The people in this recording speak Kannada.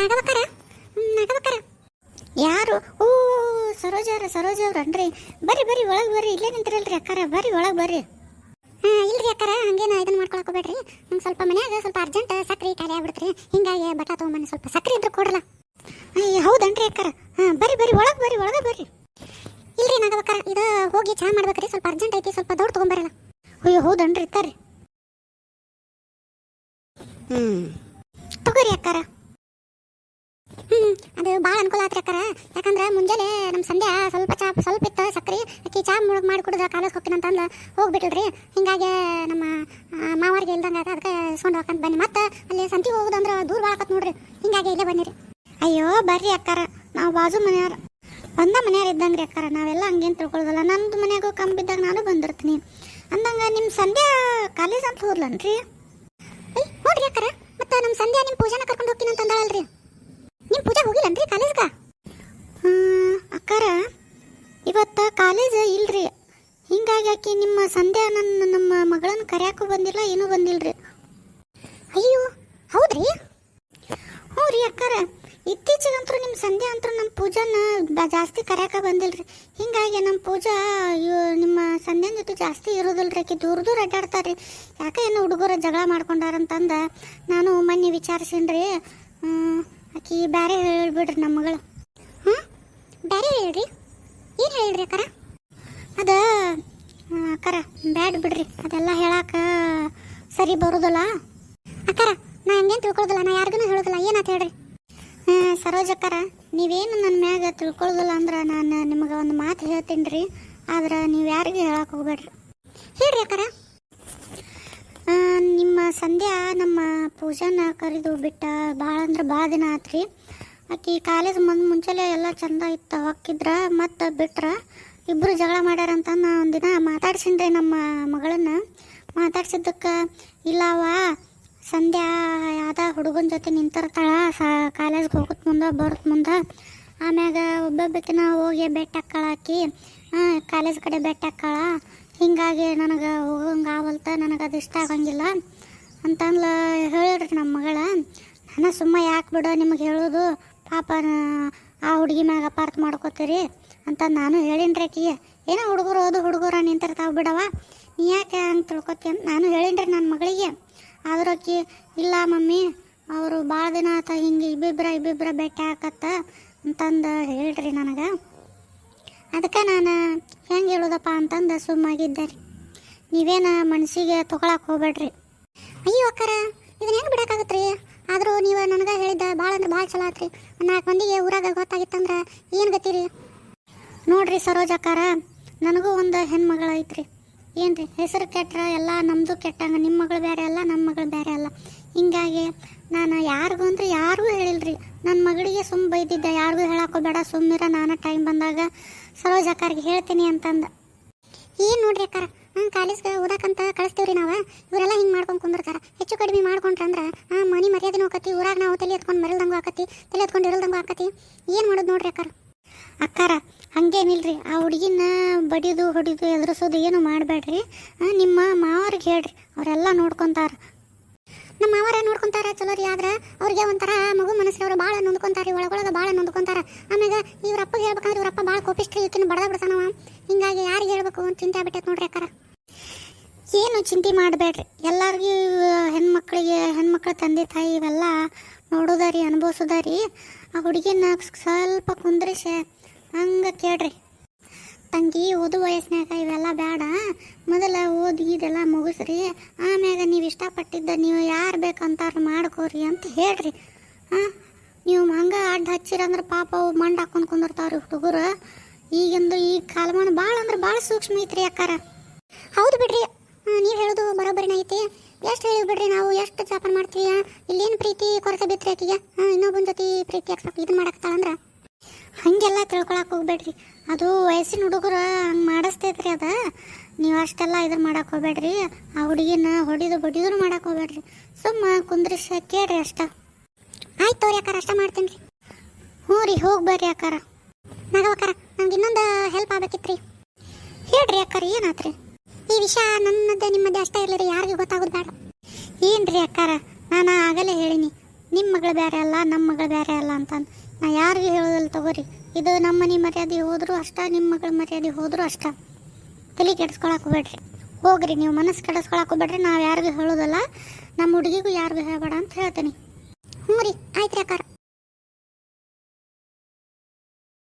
ನಾಗವಕ್ಕರ ನಾಗವಕ್ಕರ ಯಾರು? ಓ, ಸರೋಜ ಅವ್ರ, ಸರೋಜ ಅವ್ರನ್ರಿ ಬರ್ರಿ ಬರ್ರಿ, ಒಳಗೆ ಬರ್ರಿ. ಇಲ್ಲೇ ನಿಂತಿರಲ್ರಿ ಅಕ್ಕಾರ. ಬರ್ರಿ, ಒಳಗೆ ಬರ್ರಿ. ಹಾಂ, ಇಲ್ರಿ ಅಕ್ಕಾರ. ಹಂಗೇನು ಇದನ್ನ ಮಾಡ್ಕೊಳಕೋಬೇಡ್ರಿ ನಂಗೆ ಸ್ವಲ್ಪ ಮನ್ಯಾಗ ಸ್ವಲ್ಪ ಅರ್ಜೆಂಟ್ ಸಕ್ರೆ ಖಾಲಿ ಆಗ್ಬಿಡ್ತ್ರಿ. ಹಿಂಗಾಗಿ ಬಟ ತೊಗೊಂಬನ್ನಿ. ಸ್ವಲ್ಪ ಸಕ್ರೆ ಇದ್ರೆ ಕೊಡ್ರಲ್ಲ ಅಯ್ಯ, ಹೌದನ್ರಿ ಅಕ್ಕಾರ? ಹಾಂ, ಬರ್ರಿ ಬರ್ರಿ, ಒಳಗೆ ಬರ್ರಿ ಒಳಗೆ ಬರ್ರಿ. ಇಲ್ರಿ ನಾಗವಕ್ಕರ ಇದು ಹೋಗಿ ಚಹಾ ಮಾಡ್ಬೇಕ್ರಿ. ಸ್ವಲ್ಪ ಅರ್ಜೆಂಟ್ ಐತಿ, ಸ್ವಲ್ಪ ದೌಡ್ ತೊಗೊಂಬರಲ್ಲ. ಅಯ್ಯೋ, ಹೌದನ್ರಿ ಇರ್ತಾರ್ರಿ ಹ್ಞೂ ತಗೋರಿ ಅಕ್ಕಾರ. ಹ್ಮ್. ಅದು ಭಾಳ ಅನುಕೂಲ ಆತ್ರಿ ಅಕ್ಕಾರ. ಯಾಕಂದ್ರೆ ಮುಂಜಾನೆ ನಮ್ಮ ಸಂಧ್ಯಾ ಸ್ವಲ್ಪ ಚಾ, ಸ್ವಲ್ಪ ಇತ್ತು ಸಕ್ರೆ, ಅಕ್ಕಿ ಚಾ ಮುಳುಗ್ ಮಾಡಿ ಕುಡಿದ್ರೆ ಕಾಲೇಜ್ ಹೋಗ್ತೀನಿ ಅಂತಂದು ಹೋಗ್ಬಿಟ್ಲ್ರಿ. ಹಿಂಗಾಗಿ ನಮ್ಮ ಮಾವರಿಗೆ ಇಲ್ದಂಗೆ ಅದಕ್ಕೆ ಇಸ್ಕೊಂಡು ಹೋಗ್ಕಂತ ಬನ್ನಿ. ಮತ್ತೆ ಅಲ್ಲಿ ಸಂತಿಗೆ ಹೋಗುದಂದ್ರೆ ದೂರ ಬಾಳಕತ್ ನೋಡ್ರಿ. ಹಿಂಗಾಗಿ ಇಲ್ಲೇ ಬನ್ನಿರಿ ಅಯ್ಯೋ, ಬರ್ರಿ ಅಕ್ಕಾರ. ನಾವು ಬಾಜು ಮನೆಯವ್ರು, ಬಂದ ಮನೆಯವ್ರು ಇದ್ದಂಗ್ರಿ ಅಕ್ಕಾರ. ನಾವೆಲ್ಲ ಹಂಗೇನು ತಿಳ್ಕೊಳ್ಳೋದಲ್ಲ ನಂದು ಮನೆಗೂ ಕಮ್ಮಿ ಬಿದ್ದಾಗ ನಾನು ಬಂದಿರ್ತೀನಿ. ಅಂದಂಗೆ ನಿಮ್ಮ ಸಂಧ್ಯಾ ಕಾಲೇಜ್ ಅಂತ ಹೋದ್ಲನ್ರಿ? ಹೋದ್ರಿ ಅಕ್ಕಾರ. ಮತ್ತೆ ನಮ್ಮ ಸಂಧ್ಯಾ ನಿಮ್ಮ ಪೂಜಾನ ಕರ್ಯಾಕು ಬಂದಿಲ್ಲ, ಏನೂ ಬಂದಿಲ್ರಿ. ಅಯ್ಯೋ, ಹೌದ್ರಿ? ಹ್ಞೂ ರೀ ಅಕ್ಕಾರ ಇತ್ತೀಚೆಗಂತೂ ನಿಮ್ಮ ಸಂಧ್ಯಾ ಅಂತೂ ನಮ್ಮ ಪೂಜಾನ ಜಾಸ್ತಿ ಕರ್ಯಾಕ ಬಂದಿಲ್ರಿ. ಹಿಂಗಾಗಿ ನಮ್ಮ ಪೂಜಾ ನಿಮ್ಮ ಸಂಧ್ಯಾನ ಜೊತೆ ಜಾಸ್ತಿ ಇರೋದಿಲ್ರಿ ಆಕೆ, ದೂರ ದೂರ ಅಡ್ಡಾಡ್ತಾರ್ರಿ. ಯಾಕೆ ಏನು ಹುಡುಗರ ಜಗಳ ಮಾಡ್ಕೊಂಡಾರಂತಂದ ನಾನು ಮೊನ್ನೆ ವಿಚಾರಿಸೀನ್ರಿ. ಆಕಿ ಬ್ಯಾರೆ ಹೇಳ್ಬಿಡ್ರಿ ನಮ್ಮ ಮಗಳು. ಹಾಂ ಬ್ಯಾರೆ ಹೇಳ್ರಿ? ಏನು ಹೇಳ್ರಿ ಅಕ್ಕಾರ? ಅದ ಅಕ್ಕಾರ, ಬ್ಯಾಡ್ ಬಿಡ್ರಿ. ಅದೆಲ್ಲ ಹೇಳಾಕ ಸರಿ ಬರೋದಲ್ಲ. ಅಕ್ಕರ, ನಾ ಹಂಗೇನು ತಿಳ್ಕೊಳ್ಳೋದಿಲ್ಲ ನಾ ಯಾರಿಗೂ ಹೇಳೋದಿಲ್ಲ. ಏನಾತ ಹೇಳ್ರಿ? ಸರೋಜ ಅಕ್ಕಾರ, ನೀವೇನು ನನ್ನ ಮ್ಯಾಗ ತಿಳ್ಕೊಳ್ಳೋದಿಲ್ಲ ಅಂದ್ರೆ ನಾನು ನಿಮಗೆ ಒಂದು ಮಾತು ಹೇಳ್ತೀನಿ ರೀ ಆದ್ರೆ ನೀವು ಯಾರಿಗೂ ಹೇಳಕ್ಕೆ ಹೋಗ್ಬೇಡ್ರಿ. ಹೇಳ್ರಿ ಅಕ್ಕರ. ನಿಮ್ಮ ಸಂಧ್ಯಾ ನಮ್ಮ ಪೂಜಾನ ಕರೆದು ಬಿಟ್ಟ ಭಾಳ ಅಂದ್ರೆ ಭಾಳ ದಿನ ಆತ್ರಿ. ಆಕಿ ಕಾಲೇಜ್ ಮುಂದೆ ಮುಂಚೆಲೆ ಎಲ್ಲ ಚಂದ ಇತ್ತು, ಹೊಕ್ಕಿದ್ರ ಮತ್ತು ಬಿಟ್ರ ಇಬ್ಬರು ಜಗಳ ಮಾಡ್ಯಾರಂತ ನಾ ಒಂದಿನ ಮಾತಾಡ್ಸಿನ್ರಿ ನಮ್ಮ ಮಗಳನ್ನ. ಮಾತಾಡ್ಸಿದ್ದಕ್ಕೆ ಇಲ್ಲವ ಸಂಧ್ಯಾ ಯಾವ್ದ ಹುಡುಗನ ಜೊತೆ ನಿಂತಿರ್ತಾಳ, ಸಾ ಕಾಲೇಜ್ಗೆ ಹೋಗುತ್ತ ಮುಂದೆ ಬರುತ್ತೆ ಮುಂದೆ. ಆಮ್ಯಾಗ ಒಬ್ಬೊಬ್ಬಕಿನ ಹೋಗಿ ಬೆಟ್ಟ ಹಾಕಿ ಕಾಲೇಜ್ ಕಡೆ ಬೆಟ್ಟ ಹಾಕಾಳ ಹಿಂಗಾಗಿ ನನಗೆ ಹೋಗಂಗೆ ಆವಲ್ತ, ನನಗೆ ಅದು ಇಷ್ಟ ಆಗಂಗಿಲ್ಲ. ಅಂತಂದ್ಲ ಹೇಳಿರಿ ನಮ್ಮ ಮಗಳ. ನಾನು ಸುಮ್ಮ ಯಾಕೆ ಬಿಡೋ, ನಿಮಗೆ ಹೇಳೋದು. ಪಾಪ, ಆ ಹುಡುಗಿ ಮ್ಯಾಗ ಅಪಾರ್ಥ ಮಾಡ್ಕೋತೀರಿ. ಅಂತ ನಾನು ಹೇಳಿನ್ರಿ ಆಕಿಗೆ ಏನೋ ಹುಡುಗರು ಓದು ಹುಡುಗರ ನಿಂತಿರ್ತಾವೆ ಬಿಡವ ನೀ ಯಾಕೆ ಹಂಗೆ ತಿಳ್ಕೊತಿ ಅಂತ ನಾನು ಹೇಳಿನ್ರಿ ನನ್ನ ಮಗಳಿಗೆ. ಆದ್ರೆ ಆಕಿ ಇಲ್ಲ ಮಮ್ಮಿ, ಅವರು ಭಾಳ ದಿನ ಆತ ಹಿಂಗೆ ಇಬ್ಬಿಬ್ರ ಇಬ್ಬಿಬ್ರ ಭೇಟಿ ಹಾಕತ್ತ ಅಂತಂದು ಹೇಳ್ರಿ ನನಗೆ. ಅದಕ್ಕೆ ನಾನು ಹೆಂಗೆ ಹೇಳೋದಪ್ಪ ಅಂತಂದು ಸುಮ್ಮಾಗಿದ್ದೆ ರೀ. ನೀವೇನು ಮನಸ್ಸಿಗೆ ತೊಗೊಳಕ್ಕೆ ಹೋಗ್ಬೇಡ್ರಿ. ಅಯ್ಯೋ ಅಕ್ಕಾರ ಇದನ್ನ ಹೆಂಗೆ ಬಿಡೋಕ್ಕಾಗತ್ತೆ ಆದರೂ ನೀವು ನನಗೆ ಹೇಳಿದ್ದ ಭಾಳ ಅಂದ್ರೆ ಭಾಳ ಚಲೋ ಆತ್ರಿ. ನಾಲ್ಕು ಮಂದಿಗೆ ಊರಾಗ ಗೊತ್ತಾಗಿತ್ತಂದ್ರೆ ಏನು ಗತಿ ರೀ? ನೋಡ್ರಿ ಸರೋಜ ಅಕ್ಕಾರ ನನಗೂ ಒಂದು ಹೆಣ್ಮಗಳು ಐತ್ರಿ ಏನು ರೀ ಹೆಸರು ಕೆಟ್ಟರೆ ಎಲ್ಲ ನಮ್ಮದು ಕೆಟ್ಟಂಗ ನಿಮ್ಮ ಮಗಳು ಬೇರೆ ಅಲ್ಲ ನಮ್ಮ ಮಗಳು ಬೇರೆ ಅಲ್ಲ. ಹಿಂಗಾಗಿ ನಾನು ಯಾರಿಗೂ ಅಂದ್ರೆ ಯಾರಿಗೂ ಹೇಳಿಲ್ರಿ. ನನ್ನ ಮಗಳಿಗೆ ಸುಮ್ಮ ಬೈದಿದ್ದೆ, ಯಾರಿಗೂ ಹೇಳಕ್ಕೋಬೇಡ ಸುಮ್ಮಿರ ನಾನು ಟೈಮ್ ಬಂದಾಗ ಸರೋಜ ಅಕ್ಕಾರಿಗೆ ಹೇಳ್ತೀನಿ ಅಂತಂದು. ಏನು ನೋಡ್ರಿ ಅಕ್ಕಾರ ಹಾಂ ಕಾಲೇಜ್ಗೆ ಕಳಿಸ್ತೀವಿ ಕಳಿಸ್ತೀವ್ರಿ ನಾವು? ಇವರೆಲ್ಲ ಹಿಂಗೆ ಮಾಡ್ಕೊಂಡು ಕುಂದಿರ್ತಾರ. ಹೆಚ್ಚು ಕಡಿಮೆ ಮಾಡ್ಕೊಂಡ್ರಂದ್ರೆ ಹಾಂ ಮನೆ ಮರ್ಯಾದೆನೂ ಆಕತಿ, ಊರಾಗ ನಾವು ತಲೆ ಎತ್ಕೊಂಡು ಮರಲ್ದಂಗೂ ಆಕತಿ, ತಲೆ ಎತ್ಕೊಂಡು ಇರಲ್ದಂಗೂ ಆಕತಿ. ಏನು ಮಾಡೋದು ನೋಡ್ರಿ ಅಕ್ಕಾರ? ಅಕ್ಕಾರ ಹಂಗೇನಿಲ್ರಿ ಆ ಹುಡುಗಿನ ಬಡಿದು ಹೊಡಿದು ಎದುರಿಸೋದು ಏನು ಮಾಡಬೇಡ್ರಿ? ನಿಮ್ಮ ಮಾವರಿಗೆ ಹೇಳ್ರಿ, ಅವರೆಲ್ಲ ನೋಡ್ಕೊಂತಾರ. ನಮ್ಮ ಮಾವರ ನೋಡ್ಕೊಂತಾರ ಚಲೋ ರೀ, ಆದ್ರೆ ಅವ್ರಿಗೆ ಒಂಥರ ಮಗು ಮನಸ್ಸು ಅವರು ಭಾಳ ನೊಂದ್ಕೊಂತಾರೆ ಒಳಗೊಳಗೆ ಭಾಳ ನೋಡ್ಕೊಂತಾರೆ ಆಮೇಲೆ ಇವ್ರ ಅಪ್ಪಗೆ ಹೇಳ್ಬೇಕಂದ್ರೆ ಇವ್ರ ಭಾಳ ಕೋಪಿಸ್ಟ್ರಿ ಇವತ್ತಿನ ಬಡದ ಬಿಡ್ತಾನವ. ಹಿಂಗಾಗಿ ಯಾರಿಗೆ ಹೇಳ್ಬೇಕು ಅಂತ ಚಿಂತೆ ಬಿಟ್ಟೈತೆ ನೋಡ್ರಿ ಅಕ್ಕಾರ. ಏನು ಚಿಂತೆ ಮಾಡಬೇಡ್ರಿ, ಎಲ್ಲರಿಗೂ ಹೆಣ್ಮಕ್ಳಿಗೆ, ಹೆಣ್ಮಕ್ಳ ತಂದೆ ತಾಯಿ ಇವೆಲ್ಲ ನೋಡೋದಾರಿ ಅನುಭವಿಸೋದಾರಿ ಆ ಹುಡುಗಿನ ಸ್ವಲ್ಪ ಕುಂದ್ರಿಸಿ. ಹಂಗೆ ಕೇಳ್ರಿ. ತಂಗಿ, ಓದು ವಯಸ್ಸಿನಾಗ ಇವೆಲ್ಲ ಬೇಡ ಮೊದಲ ಓದು, ಇದೆಲ್ಲ ಮುಗಿಸ್ರಿ. ಆಮ್ಯಾಗ ನೀವು ಇಷ್ಟಪಟ್ಟಿದ್ದ ನೀವು ಯಾರು ಬೇಕಂತಾರ ಮಾಡ್ಕೋರಿ ಅಂತ ಹೇಳ್ರಿ. ಹಾಂ? ನೀವು ಹಂಗೆ ಅಡ್ಡ ಹಚ್ಚಿರಂದ್ರೆ ಪಾಪ ಅವು ಮಂಡ್ ಹಾಕೊಂಡು ಕುಂದಿರ್ತಾವ್ರಿ ಹುಡುಗರು. ಈಗಿಂದು ಈ ಕಾಲಮಾನ ಭಾಳ ಅಂದ್ರೆ ಭಾಳ ಸೂಕ್ಷ್ಮ ಐತ್ರಿ ಅಕ್ಕಾರ. ಹೌದು ಬಿಡ್ರಿ. ನೀವು ಹೇಳೋದು ಬರೋಬ್ಬರಿನ ಐತಿ. ಎಷ್ಟು ಹೇಳಿ ಬಿಡ್ರಿ ನಾವು? ಎಷ್ಟು ಜಾಪನ್ ಮಾಡ್ತೀವಿ ಇಲ್ಲೇನು ಪ್ರೀತಿ ಕೊರತೆ ಬಿತ್ರಿ ಆಕಿಗೆ? ಇನ್ನೊಬ್ಬನ ಜೊತೆ ಪ್ರೀತಿ ಇದು ಇದನ್ನ ಮಾಡಕ್ತಾಳಂದ್ರ ಹಾಗೆಲ್ಲ ತಿಳ್ಕೊಳಕ್ಕೆ ಹೋಗ್ಬೇಡ್ರಿ. ಅದು ವಯಸ್ಸಿನ ಹುಡುಗರು ಹಂಗೆ ಮಾಡಿಸ್ತೈತ್ರಿ ಅದ. ನೀವು ಅಷ್ಟೆಲ್ಲ ಇದ್ರ ಮಾಡಕ್ಕೆ ಹೋಗ್ಬೇಡ್ರಿ. ಆ ಹುಡುಗಿನ ಹೊಡಿದು ಬಡಿದ್ರು ಮಾಡಕ್ಕೆ ಹೋಗ್ಬೇಡ್ರಿ. ಸುಮ್ಮ ಕುಂದ್ರಿಸ ಕೇಳ್ರಿ ಅಷ್ಟ. ಆಯ್ತು ತೋರಿ ಅಕ್ಕಾರ, ಅಷ್ಟ ಮಾಡ್ತೀನಿ ರೀ. ಹ್ಞೂ ರೀ, ಹೋಗಿ ಬರ್ರಿ ಅಕ್ಕಾರ. ನಂಗೆ ಇನ್ನೊಂದು ಹೆಲ್ಪ್ ಆಗ್ಬೇಕಿತ್ರಿ. ಹೇಳ್ರಿ ಅಕ್ಕಾರ, ಏನಾತ್ರಿ? ಈ ವಿಷಯ ನನ್ನದೇ, ನಿಮ್ಮದೇ ಅಷ್ಟೇ ಇರಲಿ ಯಾರಿಗೂ ಮಗಳ ಮಗಳು ಬೇರೆ ಅಲ್ಲ ನಮ್ಮ ಮಗಳು ಬೇರೆ ಅಲ್ಲ ಅಂತಂದು ನಾ ಯಾರಿಗೂ ಹೇಳೋದಿಲ್ಲ ತಗೋರಿ. ಇದು ನಮ್ಮ ಮನೆ ಮರ್ಯಾದೆ ಹೋದರೂ ಅಷ್ಟ ನಿಮ್ಮ ಮಗಳ ಮರ್ಯಾದೆ ಹೋದರೂ ಅಷ್ಟ. ತಲೆ ಕೆಡಿಸ್ಕೊಳಕ್ಕೆ ಹೋಗ್ಬೇಡ್ರಿ. ಹೋಗ್ರಿ, ನೀವು ಮನಸ್ಸು ಕೆಡಿಸ್ಕೊಳಕ್ಕೆ ಹೋಗ್ಬೇಡ್ರಿ. ನಾವು ಯಾರಿಗೂ ಹೇಳೋದಲ್ಲ ನಮ್ಮ ಹುಡುಗಿಗೂ ಯಾರಿಗೂ ಹೇಳಬೇಡ ಅಂತ ಹೇಳ್ತೀನಿ. ಹ್ಞೂ ರೀ ಆಯ್ತು ರೀ ಅಕ್ಕಾರ.